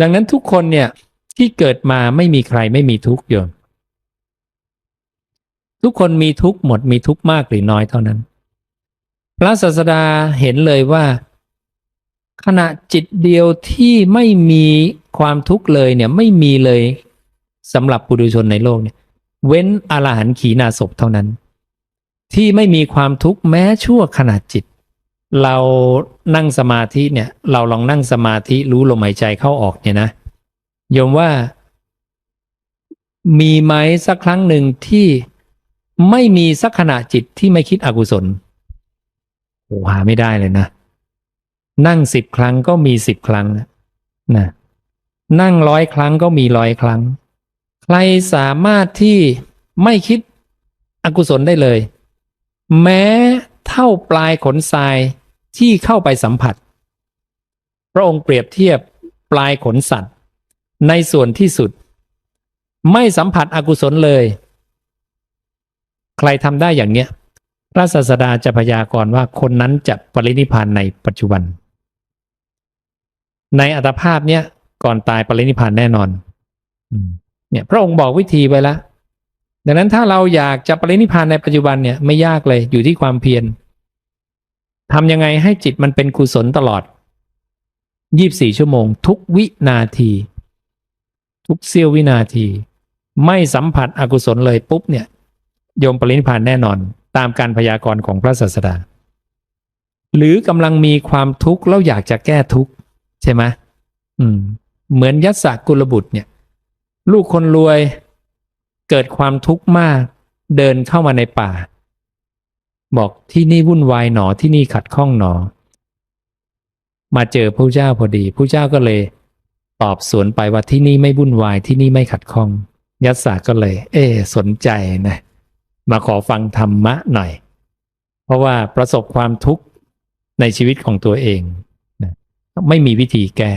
ดังนั้นทุกคนเนี่ยที่เกิดมาไม่มีใครไม่มีทุกข์โยมทุกคนมีทุกข์หมดมีทุกข์มากหรือน้อยเท่านั้น พระศาสดาเห็นเลยว่า ขณะจิตเดียวที่ไม่มีความทุกข์เลยเนี่ยไม่มีเลยสำหรับปุถุชนในโลกเนี่ย เว้นอรหันต์ขีณาศพเท่านั้น ที่ไม่มีความทุกข์แม้ชั่วขณะจิต เรานั่งสมาธิเนี่ย เราลองนั่งสมาธิรู้ลมหายใจเข้าออกเนี่ยนะโยมว่า มีไหมสักครั้งหนึ่งที่ไม่มีสักขณะจิตที่ไม่คิดอกุศลโอ้หาไม่ได้เลยนะ นั่งสิบครั้งก็มีสิบครั้งนะนะนั่งร้อยครั้งก็มีร้อยครั้ง ใครสามารถที่ไม่คิดอกุศลได้เลย แม้ เท่าปลายขนทรายที่เข้าไปสัมผัส พระองค์เปรียบเทียบปลายขนสัตว์ ในส่วนที่สุด ไม่สัมผัสอกุศลเลย ใครทำได้อย่างเนี้ยพระศาสดาจะพยากรณ์ว่าคนนั้นจะปรินิพานในปัจจุบัน ในอัตภาพเนี้ยก่อนตายปรินิพานแน่นอนเนี่ยพระองค์บอกวิธีไว้แล้วดังนั้นถ้าเราอยากจะปรินิพพานในปัจจุบันเนี่ยไม่ยากเลยอยู่ที่ความเพียร ทำยังไงให้จิตมันเป็นกุศลตลอด 24 ชั่วโมง ทุกวินาที ทุกเสี้ยววินาที ไม่สัมผัสอกุศลเลยปุ๊บเนี่ยโยมปรินิพานแน่นอน ตามการพยากรณ์ของพระศาสดา หรือกำลังมีความทุกข์แล้วอยากจะแก้ทุกข์ใช่ไหมอืม เหมือนยัสสกุลบุตรเนี่ย ลูกคนรวยเกิดความทุกข์มาก เดินเข้ามาในป่า บอกที่นี่วุ่นวายหนอที่นี่ขัดข้องหนอ มาเจอพระเจ้าพอดีพระเจ้าก็เลย ตอบสวนไปว่าที่นี่ไม่วุ่นวายที่นี่ไม่ขัดข้อง ยัสสาก็เลย เอสนใจนะ มาขอฟังธรรมะหน่อย เพราะว่าประสบความทุกข์ในชีวิตของตัวเองนะไม่มีวิธีแก้